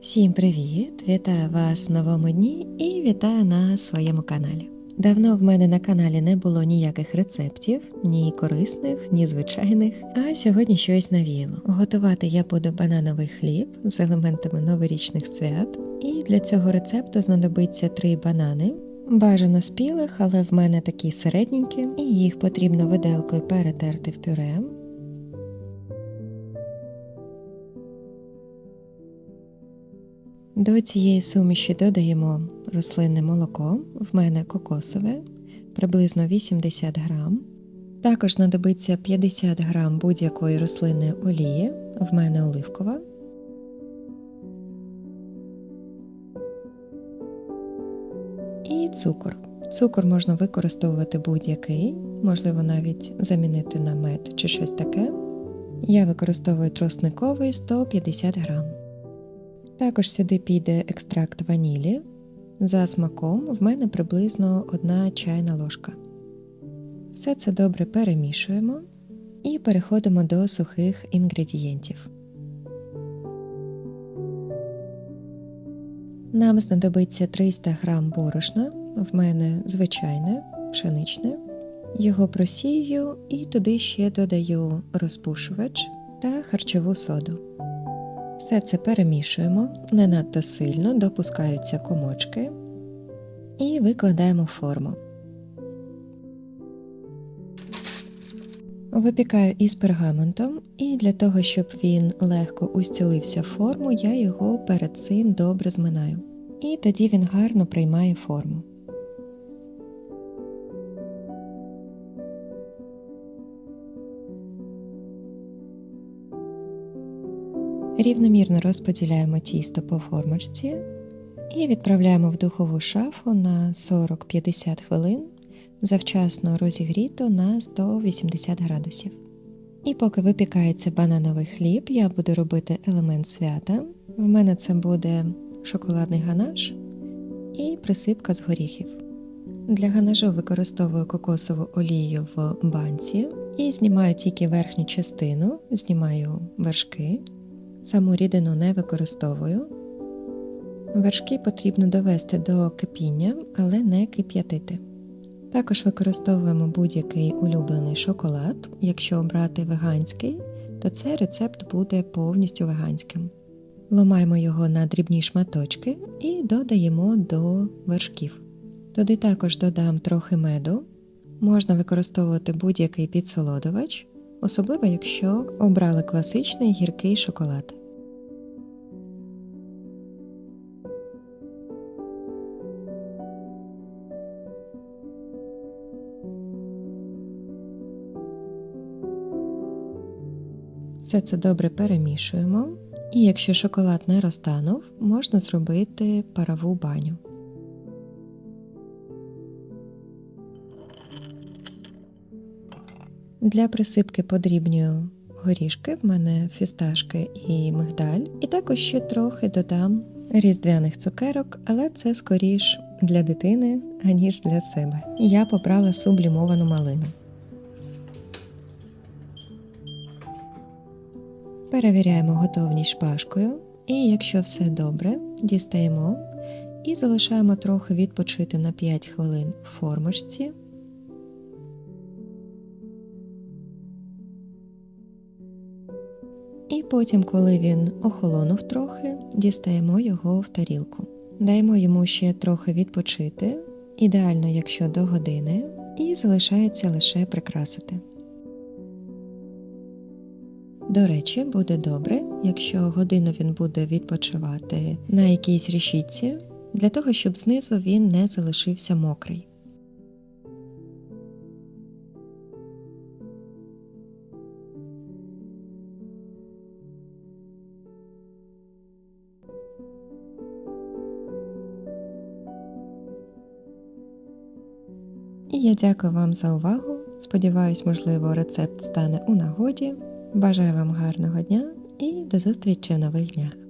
Всім привіт! Вітаю вас в новому дні і вітаю на своєму каналі. Давно в мене на каналі не було ніяких рецептів, ні корисних, ні звичайних, а сьогодні щось навіяло. Готувати я буду банановий хліб з елементами новорічних свят, і для цього рецепту знадобиться три банани. Бажано спілих, але в мене такі середненькі, і їх потрібно виделкою перетерти в пюре. До цієї суміші додаємо рослинне молоко, в мене кокосове, приблизно 80 грам. Також знадобиться 50 грам будь-якої рослинної олії, в мене оливкова. І цукор. Цукор можна використовувати будь-який, можливо, навіть замінити на мед чи щось таке. Я використовую тросниковий 150 грам. Також сюди піде екстракт ванілі. За смаком в мене приблизно 1 чайна ложка. Все це добре перемішуємо і переходимо до сухих інгредієнтів. Нам знадобиться 300 г борошна, в мене звичайне, пшеничне. Його просію і туди ще додаю розпушувач та харчову соду. Все це перемішуємо не надто сильно, допускаються комочки і викладаємо форму. Випікаю із пергаментом, і для того, щоб він легко устілився в форму, я його перед цим добре зминаю. І тоді він гарно приймає форму. Рівномірно розподіляємо тісто по формочці і відправляємо в духову шафу на 40-50 хвилин, завчасно розігріто на 180 градусів. І поки випікається банановий хліб, я буду робити елемент свята. В мене це буде шоколадний ганаш і присипка з горіхів. Для ганажу використовую кокосову олію в банці і знімаю тільки верхню частину, знімаю вершки. Саму рідину не використовую. Вершки потрібно довести до кипіння, але не кип'ятити. Також використовуємо будь-який улюблений шоколад. Якщо обрати веганський, то цей рецепт буде повністю веганським. Ломаємо його на дрібні шматочки і додаємо до вершків. Туди також додам трохи меду. Можна використовувати будь-який підсолодувач, особливо якщо обрали класичний гіркий шоколад. Все це добре перемішуємо, і якщо шоколад не розтанув, можна зробити парову баню. Для присипки подрібнюю горішки, в мене фісташки і мигдаль, і також ще трохи додам різдвяних цукерок, але це скоріш для дитини, аніж для себе. Я побрала сублімовану малину. Перевіряємо готовність шпажкою, і якщо все добре, дістаємо і залишаємо трохи відпочити на 5 хвилин в формочці. І потім, коли він охолонув трохи, дістаємо його в тарілку. Даємо йому ще трохи відпочити, ідеально, якщо до години, і залишається лише прикрасити. До речі, буде добре, якщо годину він буде відпочивати на якійсь рішітці, для того, щоб знизу він не залишився мокрий. Я дякую вам за увагу. Сподіваюсь, можливо, рецепт стане у нагоді. Бажаю вам гарного дня і до зустрічі в нових днях!